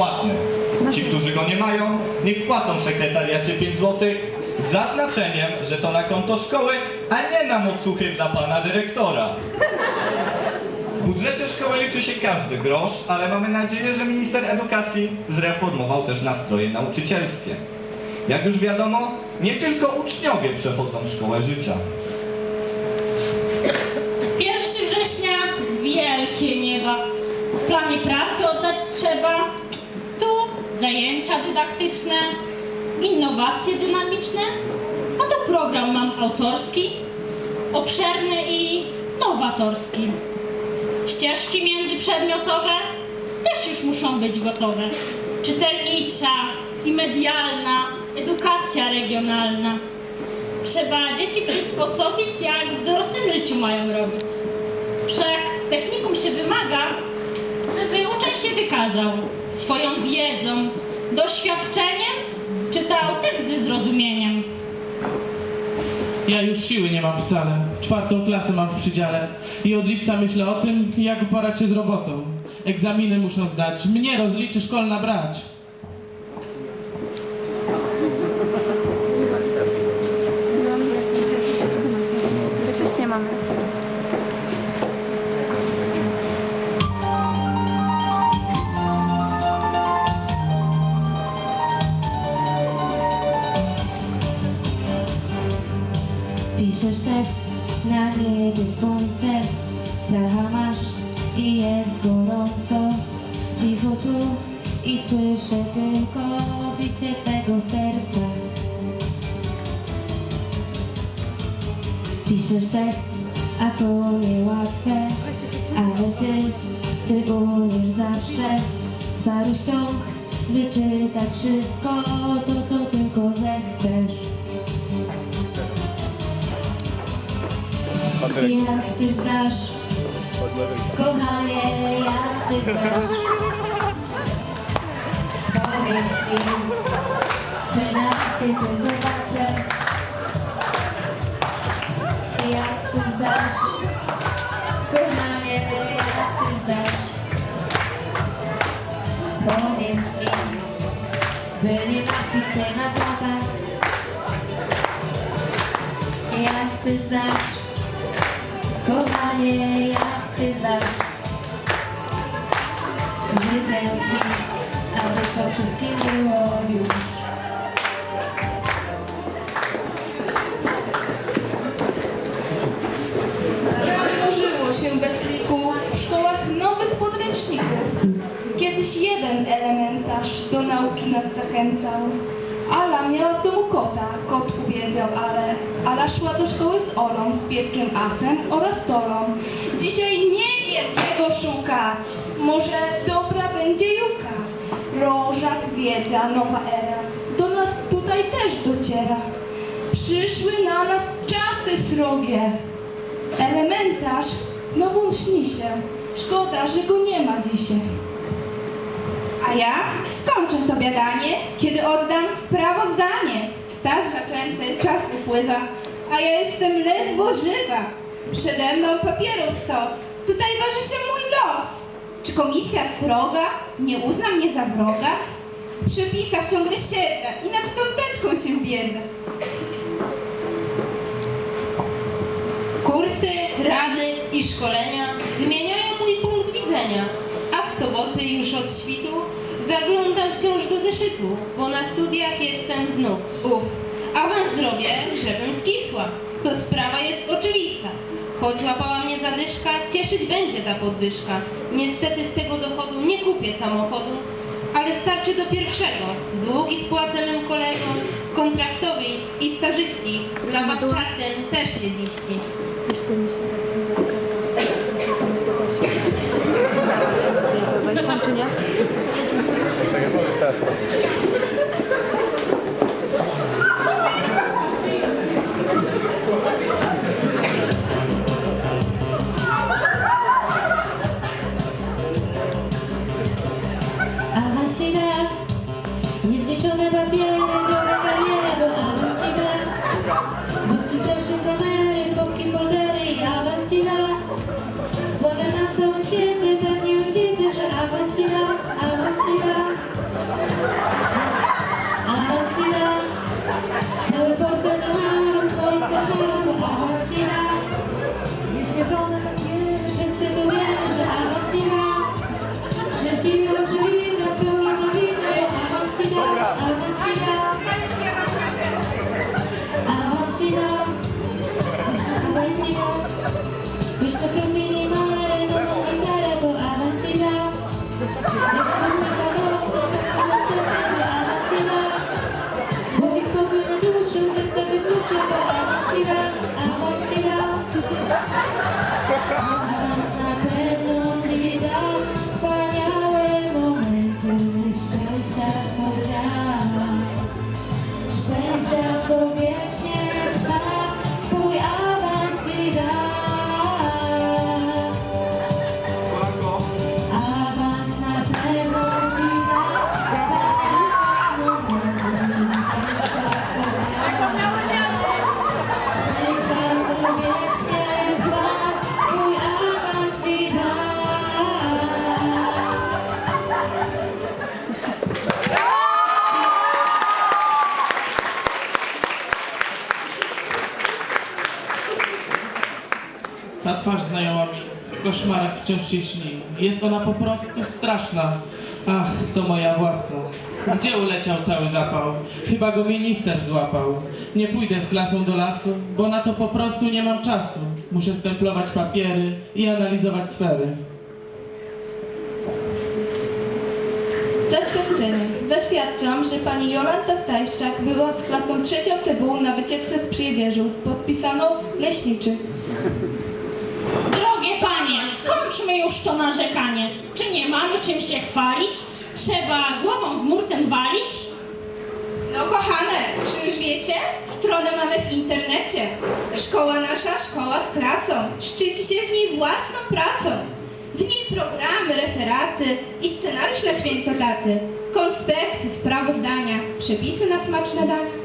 bezpłatny. Ci, którzy go nie mają, niech wpłacą w sekretariacie 5 zł zaznaczeniem, że to na konto szkoły, a nie na mocuchy dla pana dyrektora. W budżecie szkoły liczy się każdy grosz, ale mamy nadzieję, że minister edukacji zreformował też nastroje nauczycielskie. Jak już wiadomo, nie tylko uczniowie przechodzą szkołę życia. 1 września wielkie nieba. W planie pracy oddać trzeba. Zajęcia dydaktyczne, innowacje dynamiczne, a tu program mam autorski, obszerny i nowatorski. Ścieżki międzyprzedmiotowe też już muszą być gotowe. Czytelnicza i medialna, edukacja regionalna. Trzeba dzieci przysposobić, jak w dorosłym życiu mają robić. Wszak w technikum się wymaga, żeby uczeń się wykazał swoją wiedzą, doświadczeniem, czytał tekst ze zrozumieniem. Ja już siły nie mam wcale. Czwartą klasę mam w przydziale. I od lipca myślę o tym, jak uporać się z robotą. Egzaminy muszą zdać. Mnie rozliczy szkolna brać. Piszesz tekst, na niebie słońce, stracha masz i jest gorąco. Cicho tu i słyszę tylko bicie twego serca. Piszesz tekst, a to niełatwe, ale ty, ty umiesz zawsze z ściąg wyczytać wszystko to, co tylko zechcesz. Jak ty zdasz, kochanie, jak ty zdasz Powiedz mi, czy na świecie zobaczę? Jak ty zdasz, kochanie, jak ty zdasz Powiedz mi, by nie martwić się na zapas Jak ty zdasz Kochanie, jak ty znasz Życzę ci, aby to wszystkim było już się bez liku w szkołach nowych podręczników. Kiedyś jeden elementarz do nauki nas zachęcał. Ala miała w domu kota, kot uwielbiał Ale. Ala szła do szkoły z Olą, z pieskiem Asem oraz Tolą. Dzisiaj nie wiem czego szukać, może dobra będzie Juka. Rożak, wiedza, nowa era, do nas tutaj też dociera. Przyszły na nas czasy srogie. Elementarz znowu śni się. Szkoda, że go nie ma dzisiaj. A ja skończę to biadanie, kiedy oddam sprawozdanie. Staż zaczęty, czas upływa, a ja jestem ledwo żywa. Przede mną papierów stos, tutaj waży się mój los. Czy komisja sroga nie uzna mnie za wroga? W przepisach ciągle siedzę i nad tą teczką się biedzę. Kursy, rady i szkolenia zmieniają mój punkt widzenia, a w soboty już od świtu zaglądam wciąż do zeszytu, bo na studiach jestem znów. Uf, awans zrobię, żebym skisła. To sprawa jest oczywista. Choć łapała mnie zadyszka, cieszyć będzie ta podwyżka. Niestety z tego dochodu nie kupię samochodu, ale starczy do pierwszego. Długi spłacę mym kolegom, kontraktowi i stażyści. Dla was czas ten też się ziści. транспорт. Несгеченный папир twarz znajoma mi w koszmarach wciąż się śni. Jest ona po prostu straszna. Ach, to moja własna. Gdzie uleciał cały zapał? Chyba go minister złapał. Nie pójdę z klasą do lasu, bo na to po prostu nie mam czasu. Muszę stemplować papiery i analizować sfery. Zaświadczenie. Zaświadczam, że pani Jolanta Stajszczak była z klasą trzecią TW na wycieczce w Przyjedziesz. Podpisano Leśniczy. Drogie panie, skończmy już to narzekanie. Czy nie mamy czym się chwalić? Trzeba głową w mur ten walić? No kochane, czy już wiecie? Stronę mamy w internecie. Szkoła nasza, szkoła z klasą. Szczyci się w niej własną pracą. W niej programy, referaty i scenariusz na święto daty. Konspekty, sprawozdania, przepisy na smaczne dania.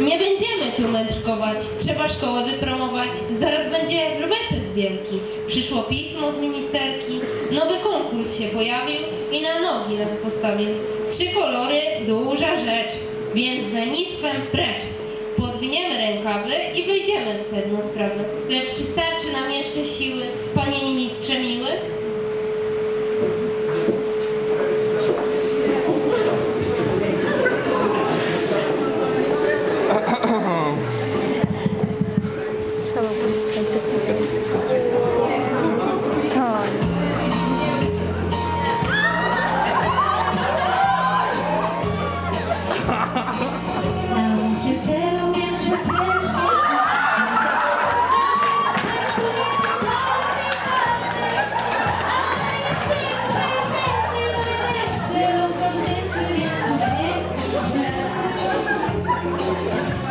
Nie będziemy tu mędrkować, trzeba szkołę wypromować. Zaraz będzie lwetes wielki. Przyszło pismo z ministerki, nowy konkurs się pojawił i na nogi nas postawił. Trzy kolory, duża rzecz, więc z lenistwem precz. Podwiniemy rękawy i wyjdziemy w sedno sprawy. Lecz czy starczy nam jeszcze siły, panie ministrze miły?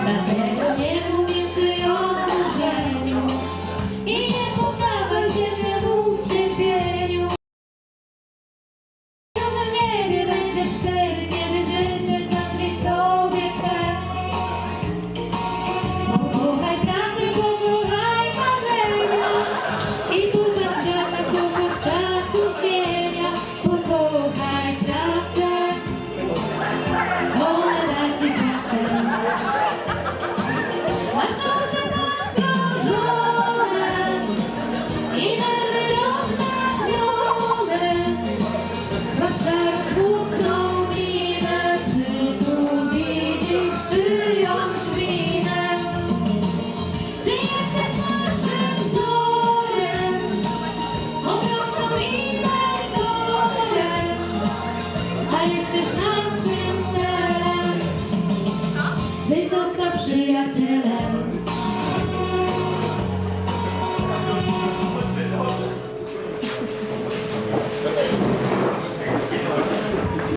Para ver, eu mesmo